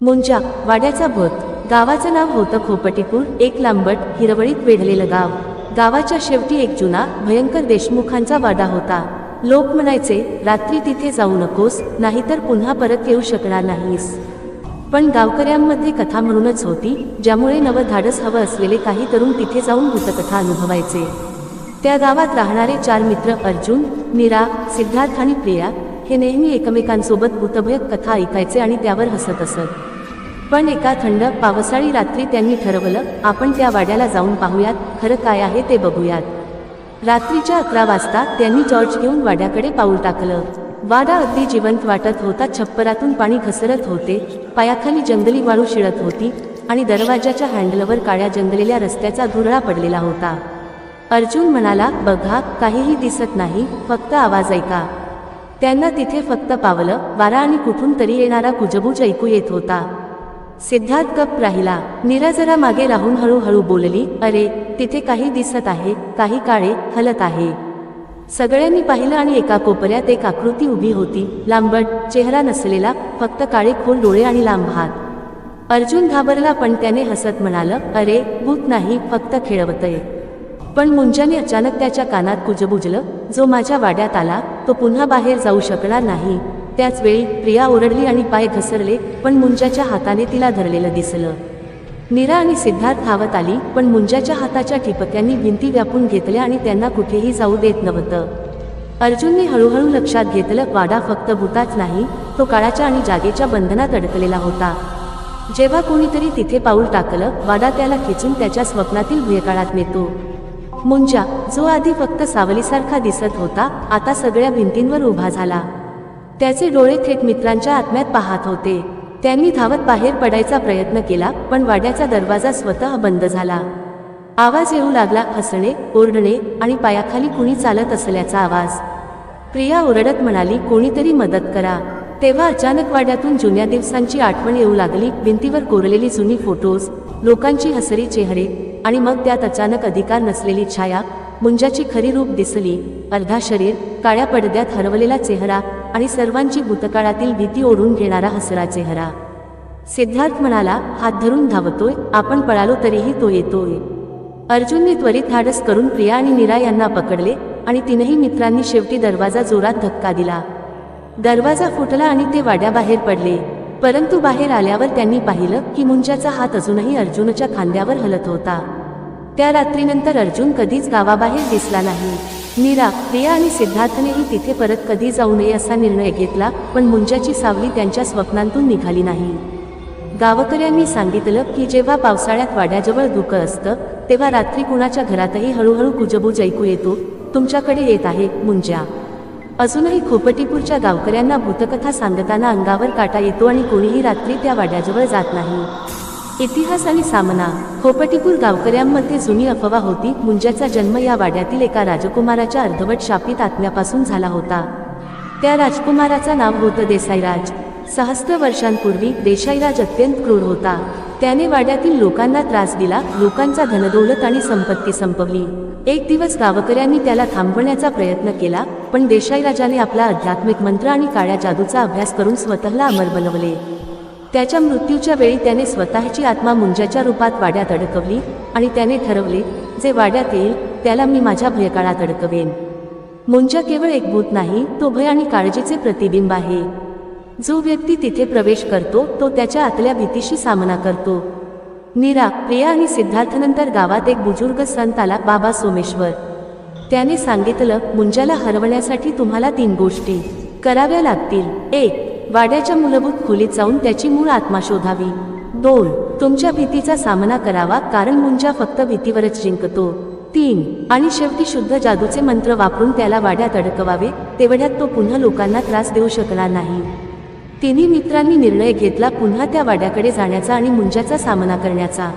मुंजा वाड्याचा भूत गावाचं नाव होतं खोपटीपूर एक लांबट हिरवळीत वेढलेलं गाव. गावाच्या शेवटी एक जुना भयंकर देशमुखांचा वाडा होता. लोक म्हणायचे रात्री तिथे जाऊ नकोस नाहीतर पुन्हा परत येऊ शकणार नाहीस. पण गावकऱ्यांमध्ये कथा म्हणूनच होती ज्यामुळे नवधाडस हवं असलेले काही तरुण तिथे जाऊन भूतकथा अनुभवायचे. त्या गावात राहणारे चार मित्र अर्जुन मीरा सिद्धार्थ आणि प्रिया हे नेहमी एकमेकांसोबत भूतभयक कथा ऐकायचे आणि त्यावर हसत असत. पण एका थंड पावसाळी रात्री त्यांनी ठरवलं आपण त्या वाड्याला जाऊन पाहूयात खरं काय आहे ते बघूयात. रात्रीच्या अकरा वाजता त्यांनी टॉर्च घेऊन वाड्याकडे पाऊल टाकलं. वाडा अगदी जिवंत वाटत होता छप्परातून पाणी घसरत होते पायाखाली जंगली वाळू शिळत होती आणि दरवाजाच्या हँडलवर काळ्या जंगलेल्या रस्त्याचा धुरळा पडलेला होता. अर्जुन म्हणाला बघा काहीही दिसत नाही फक्त आवाज ऐका. त्यांना तिथे फक्त पावलं वारा आणि कुठून तरी येणारा कुजबूज ऐकू येत होता. सिद्धार्थ गप राहिला. नीरा जरा मागे राहून हळूहळू बोलली अरे तिथे काही दिसत आहे काही काळे हलत आहे. सगळ्यांनी पाहिलं आणि एका कोपऱ्यात एक आकृती उभी होती. लांबट चेहरा नसलेला फक्त काळे खोल डोळे आणि लांब हात. अर्जुन घाबरला पण त्याने हसत म्हणालं अरे भूत नाही फक्त खेळवतय. पण मुंजाने अचानक त्याच्या कानात कुजबुजलं जो माझ्या वाड्यात आला तो पुन्हा बाहेर जाऊ शकणार नाही. त्याच वेळी प्रिया ओरडली आणि पाय घसरले पण मुंजाच्या हाताने तिला धरलेलं दिसलं. नीरा आणि सिद्धार्थ धावत आली पण मुंजाच्या हाताच्या ठिपक्यांनी भिंती व्यापून घेतल्या आणि त्यांना कुठेही जाऊ देत नव्हतं. अर्जुनने हळूहळू लक्षात घेतलं वाडा फक्त भूताच नाही तो काळाच्या आणि जागेच्या बंधनात अडकलेला होता. जेव्हा कोणीतरी तिथे पाऊल टाकलं वाडा त्याला खेचून त्याच्या स्वप्नातील भूयकाळात नेतो. मुंजा जो आधी फक्त सावलीसारखा दिसत होता आता सगळ्या भिंतींवर उभा झाला. त्याचे डोळे थेट मित्रांच्या आत्म्यात पाहत होते. त्यांनी धावत बाहेर पडायचा प्रयत्न केला पण वाड्याचा दरवाजा स्वतः बंद झाला. आवाज येऊ लागला हसणे ओरडणे आणि पायाखाली कुणी चालत असल्याचा आवाज. प्रिया ओरडत म्हणाली कोणीतरी मदत करा. तेव्हा अचानक वाड्यातून जुन्या दिवसांची आठवण येऊ लागली. भिंतीवर कोरलेली जुनी फोटोज लोकांची हसरी चेहरे आणि मग त्यात अचानक अधिकार नसलेली छाया मुंजाची खरी रूप दिसली. अर्धा शरीर काळ्या पडद्यात हरवलेला चेहरा आणि सर्वांची भूतकाळातील भीती ओढून घेणारा हसरा चेहरा. सिद्धार्थ म्हणाला हात धरून धावतोय आपण पळालो तरीही तो येतोय. अर्जुनने त्वरित धाडस करून प्रिया आणि नीरा यांना पकडले आणि तीनही मित्रांनी शेवटी दरवाजा जोरात धक्का दिला. दरवाजा फुटला आणि ते वाड्याबाहेर पडले. परंतु बाहेर आल्यावर त्यांनी पाहिलं की मुंजाचा हात अजूनही अर्जुनच्या खांद्यावर हलत होता. त्या रात्रीनंतर अर्जुन कधीच गावाबाहेर दिसला नाही. नीरा प्रिया आणि सिद्धार्थनेही तिथे परत कधी जाऊ नये असा निर्णय घेतला पण मुंजाची सावली त्यांच्या स्वप्नांतून निघाली नाही. गावकऱ्यांनी सांगितलं की जेव्हा पावसाळ्यात वाड्याजवळ धुकं असतं तेव्हा रात्री कुणाच्या घरातही हळूहळू कुजबूज ऐकू येतो तुमच्याकडे येत आहे मुंजा अजूनही खोपटीपूरच्या गावकऱ्यांना भूतकथा सांगताना अंगावर काटा येतो आणि कोणीही रात्री त्या वाड्याजवळ जात नाही. इतिहास आणि सामना. खोपटीपूर गावकऱ्यांमध्ये जुनी अफवा होती. मुंजाचा जन्म या वाड्यातील एका राजकुमाराच्या अर्धवट शापित आत्म्यापासून झाला होता. त्या राजकुमाराचं नाव होतं देसाईराज. सहस्त्र वर्षांपूर्वी देसाईराज अत्यंत क्रूर होता. त्याने वाड्यातील लोकांना त्रास दिला लोकांचा धनदौलत आणि संपत्ती संपवली. एक दिवस गावकऱ्यांनी त्याला थांबवण्याचा प्रयत्न केला पण देसाईराजाने आपला आध्यात्मिक मंत्र आणि काळ्या जादूचा अभ्यास करून स्वतःला अमर बनवले. त्याच्या मृत्यूच्या वेळी त्याने स्वतःची आत्मा मुंजाच्या रूपात वाड्यात अडकवली आणि त्याने ठरवले जे वाड्यात येईल त्याला मी माझ्या भयकाळात अडकवेन. मुंजा केवळ एक भूत नाही तो भय आणि काळजीचे प्रतिबिंब आहे. जो व्यक्ती तिथे प्रवेश करतो तो त्याच्या आतल्या भीतीशी सामना करतो. नीरा प्रिया आणि सिद्धार्थनंतर गावात एक बुजुर्ग संत आला बाबा सोमेश्वर. त्याने सांगितलं मुंजाला हरवण्यासाठी तुम्हाला तीन गोष्टी. कराव्या लागतील. एक वाड्याच्या मूलभूत खोलीत जाऊन त्याची मूळ आत्मा शोधावी. दोन तुमच्या भीतीचा सामना करावा कारण मुंजा फक्त भीतीवरच जिंकतो. तीन आणि शेवटी शुद्ध जादूचे मंत्र वापरून त्याला वाड्यात अडकवावे तेवढ्यात तो पुन्हा लोकांना त्रास देऊ शकणार नाही. तिन्ही मित्रांनी निर्णय घेतला पुन्हा त्या वाड्याकडे जाण्याचा आणि मुंजाचा सामना करण्याचा.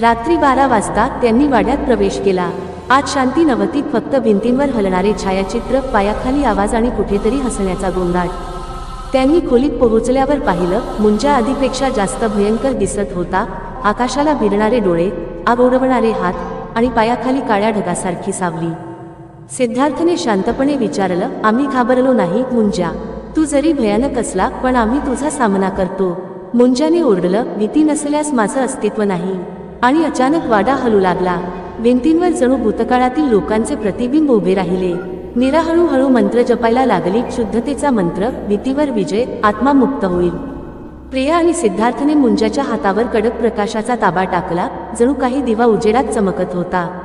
रात्री बारा वाजता त्यांनी वाड्यात प्रवेश केला. आज शांती नवतीत फक्त भिंतींवर हलणारे छायाचित्र पायाखाली आवाज आणि कुठेतरी हसण्याचा गोंगाट त्यांनी खोलीत पोहोचल्यावर पाहिलं मुंजा आधीपेक्षा जास्त भयंकर दिसत होता आकाशाला भिरणारे डोळे आग ओढवणारे हात आणि पायाखाली काळ्या ढगासारखी सावली. सिद्धार्थने शांतपणे विचारलं आम्ही घाबरलो नाही मुंजा तू जरी भयानक असला पण आम्ही तुझा सामना करतो. मुंजाने ओरडलं भीती नसल्यास माझं अस्तित्व नाही. आणि अचानक वाडा हलू लागला. भिंतींवर जणू भूतकाळातील लोकांचे प्रतिबिंब उभे राहिले. नीरा हळूहळू मंत्र जपायला लागली. शुद्धतेचा मंत्र भीतीवर विजय आत्मा मुक्त होईल. प्रिया आणि सिद्धार्थने मुंजाच्या हातावर कडक प्रकाशाचा ताबा टाकला. जणू काही दिवा उजेडात चमकत होता.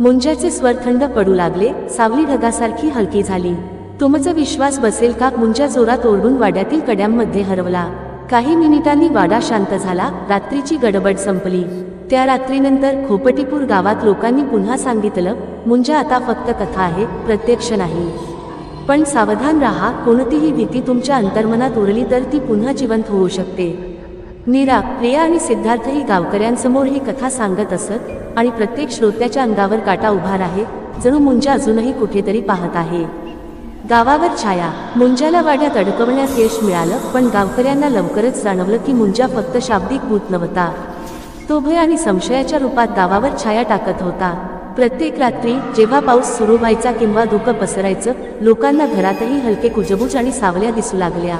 मुंजाचे स्वर थंड पडू लागले. सावली ढगासारखी हलकी झाली. तुमचा विश्वास बसेल का? मुंजा जोरात ओरडून वाड्यातील कड्यांमध्ये हरवला. काही मिनिटांनी वाडा शांत झाला. रात्रीची गडबड संपली. त्या रात्रीनंतर खोपटीपूर गावात लोकांनी पुन्हा सांगितलं मुंजा आता फक्त कथा आहे प्रत्यक्ष नाही. पण सावधान राहा कोणतीही भीती तुमच्या अंतर्मनात उरली तर ती पुन्हा जिवंत होऊ शकते. नीरा प्रिया आणि सिद्धार्थ ही गावकऱ्यांसमोर ही कथा सांगत असत आणि प्रत्येक श्रोत्याच्या अंगावर काटा उभार आहे जणू मुंजा अजूनही कुठेतरी पाहत आहे. गावावर छाया. मुंजाला वाड्यात अडकवण्यात यश मिळालं पण गावकऱ्यांना लवकरच जाणवलं की मुंजा फक्त शाब्दिक भूत नव्हता. तो भय आणि संशयाच्या रूपात गावावर छाया टाकत होता. प्रत्येक रात्री जेव्हा पाऊस सुरू व्हायचा किंवा धुकं पसरायचं लोकांना घरातही हलके कुजबूज आणि सावल्या दिसू लागल्या.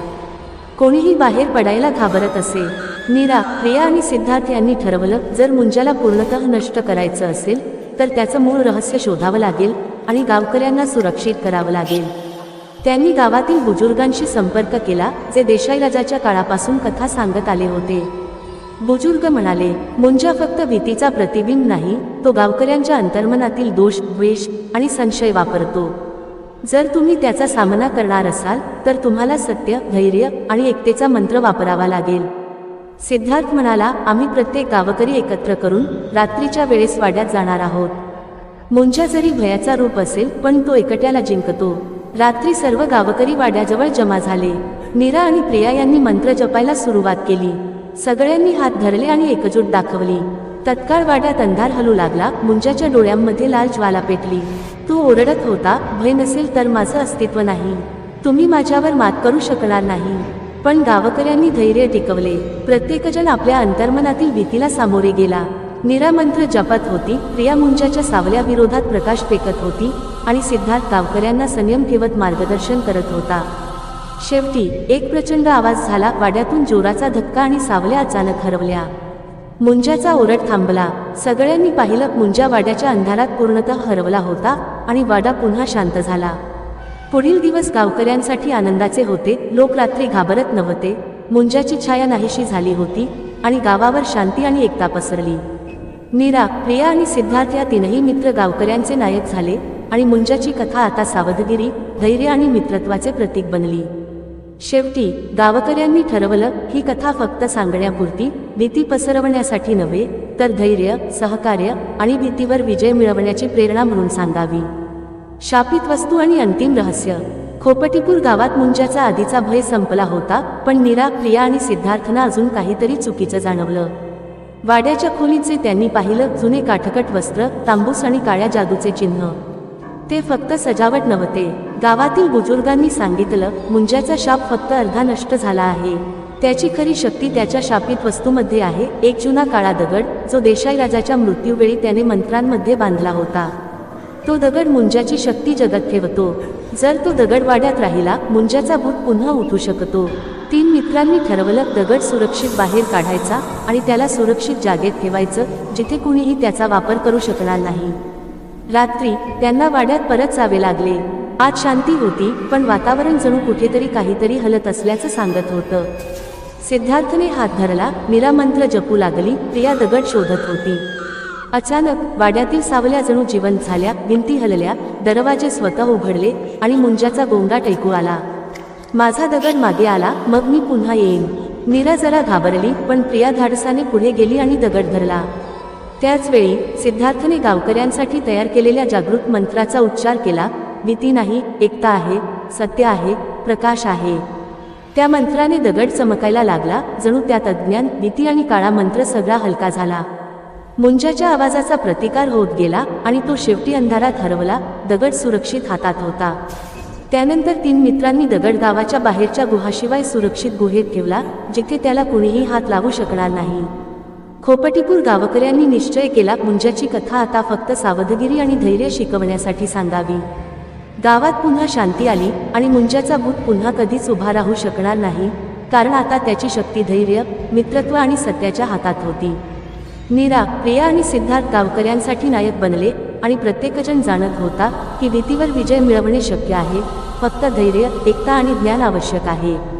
कोणीही बाहेर पडायला घाबरत असे. नीरा प्रिया आणि सिद्धार्थ यांनी ठरवलं जर मुंजाला पूर्णतः नष्ट करायचं असेल तर त्याचं मूळ रहस्य शोधावं लागेल आणि गावकऱ्यांना सुरक्षित करावं लागेल. त्यांनी गावातील बुजुर्गांशी संपर्क केला जे देशाईराजाच्या काळापासून कथा सांगत आले होते. बुजुर्ग म्हणाले मुंजा फक्त भीतीचा प्रतिबिंब नाही तो गावकऱ्यांच्या अंतर्मनातील दोष द्वेष आणि संशय वापरतो. जर तुम्ही त्याचा सामना करणार असाल तर तुम्हाला सत्य धैर्य आणि एकतेचा मंत्र वापरावा लागेल. सिद्धार्थ म्हणाला आम्ही प्रत्येक गावकरी एकत्र करून रात्रीच्या वेळेस वाड्यात जाणार आहोत. मुंजा जरी भयाचा रूप असेल पण तो एकट्याला जिंकतो. रात्री सर्व गावकरी वाड्याजवळ जमा झाले. नीरा आणि प्रिया यांनी मंत्र जपायला सुरुवात केली. सगळ्यांनी हात धरले आणि एकजूट दाखवली. तत्काळ वाड्यात अंधार हलू लागला. मुंजाच्या डोळ्यांमध्ये लाल ज्वाला पेटली. तो ओरडत होता भय नसेल तर माझं अस्तित्व नाही. तुम्ही माझ्यावर मात करू शकणार नाही. पण गावकऱ्यांनी धैर्य टिकवले. प्रत्येकजण आपल्या अंतर्मनातील भीतीला सामोरे गेला. निरामंत्र जपत होती प्रिया मुंजाच्या सावल्या विरोधात प्रकाश फेकत होती आणि सिद्धार्थ गावकऱ्यांना संयम ठेवत मार्गदर्शन करत होता. शेवटी एक प्रचंड आवाज झाला वाड्यातून जोराचा धक्का आणि सावल्या अचानक हरवल्या. मुंजाचा ओरड थांबला. सगळ्यांनी पाहिलं मुंजा वाड्याच्या अंधारात पूर्णतः हरवला होता आणि वाडा पुन्हा शांत झाला. पुढील दिवस गावकऱ्यांसाठी आनंदाचे होते लोक रात्री घाबरत नव्हते. मुंजाची छाया नाहीशी झाली होती आणि गावावर शांती आणि एकता पसरली. नीरा प्रिया आणि सिद्धार्थ या तीनही मित्र गावकऱ्यांचे नायक झाले आणि मुंजाची कथा आता सावधगिरी धैर्य आणि मित्रत्वाचे प्रतीक बनली. शेवटी गावकऱ्यांनी ठरवलं ही कथा फक्त सांगण्यापुरती भीती पसरवण्यासाठी नव्हे तर धैर्य सहकार्य आणि भीतीवर विजय मिळवण्याची प्रेरणा म्हणून सांगावी. शापित वस्तू आणि अंतिम रहस्य. खोपटीपूर गावात मुंजाचा आधीचा भय संपला होता पण नीरा प्रिया आणि सिद्धार्थना अजून काहीतरी चुकीचं जाणवलं. वाड्याच्या खोलीचे त्यांनी पाहिलं जुने काठकट वस्त्र तांबूस आणि काळ्या जादूचे चिन्ह. ते फक्त सजावट नव्हते. गावातील बुजुर्गांनी सांगितलं मुंज्याचा शाप फक्त अर्धा नष्ट झाला आहे. त्याची खरी शक्ती त्याच्या शापित वस्तूमध्ये आहे. एक जुना काळा दगड जो देशाई राजाच्या मृत्यूवेळी त्याने मंत्रांमध्ये बांधला होता. तो दगड मुंजाची शक्ती जगत ठेवतो. जर तो दगड वाड्यात राहिला मुंजाचा भूत पुन्हा उठू शकतो. तीन मित्रांनी ठरवलं दगड सुरक्षित बाहेर काढायचा आणि त्याला सुरक्षित जागेत ठेवायचं जिथे कुणीही त्याचा वापर करू शकणार नाही. रात्री त्यांना वाड्यात परत जावे लागले. आज शांती होती पण वातावरण जणू कुठेतरी काहीतरी हलत असल्याचं सांगत होतं. सिद्धार्थने हात धरला मीरा मंत्र जपू लागली प्रिया दगड शोधत होती. अचानक वाड्यातील सावल्या जणू जिवंत झाल्या भिंती हलल्या दरवाजे स्वतः उघडले आणि मुंजाचा गोंगाट ऐकू आला. माझा दगड मागे आला मग मी पुन्हा येईन. मीरा जरा घाबरली पण प्रिया धाडसाने पुढे गेली आणि दगड धरला. त्याचवेळी सिद्धार्थने गावकऱ्यांसाठी तयार केलेल्या जागृत मंत्राचा उच्चार केला भीती नाही एकता आहे सत्य आहे प्रकाश आहे. त्या मंत्राने दगड चमकायला लागला जणू त्यात अज्ञान भीती आणि काळा मंत्र सगळा हलका झाला. मुंजाच्या आवाजाचा प्रतिकार होत गेला आणि तो शेवटी अंधारात हरवला दगड सुरक्षित हातात होता. त्यानंतर तीन मित्रांनी दगड गावाच्या बाहेरच्या गुहाशिवाय सुरक्षित गुहेत ठेवला जिथे त्याला कुणीही हात लावू शकणार नाही. खोपटीपूर गावकऱ्यांनी निश्चय केला मुंजाची कथा आता फक्त सावधगिरी आणि धैर्य शिकवण्यासाठी सांगावी. गावात पुन्हा शांती आली आणि मुंजाचा भूत पुन्हा कधीच उभा राहू शकणार नाही कारण आता त्याची शक्ती धैर्य मित्रत्व आणि सत्याच्या हातात होती. नीरा प्रिया आणि सिद्धार्थ गावकऱ्यांसाठी नायक बनले आणि प्रत्येकजण जाणत होता की भीतीवर विजय मिळवणे शक्य आहे. फक्त धैर्य एकता आणि ज्ञान आवश्यक आहे.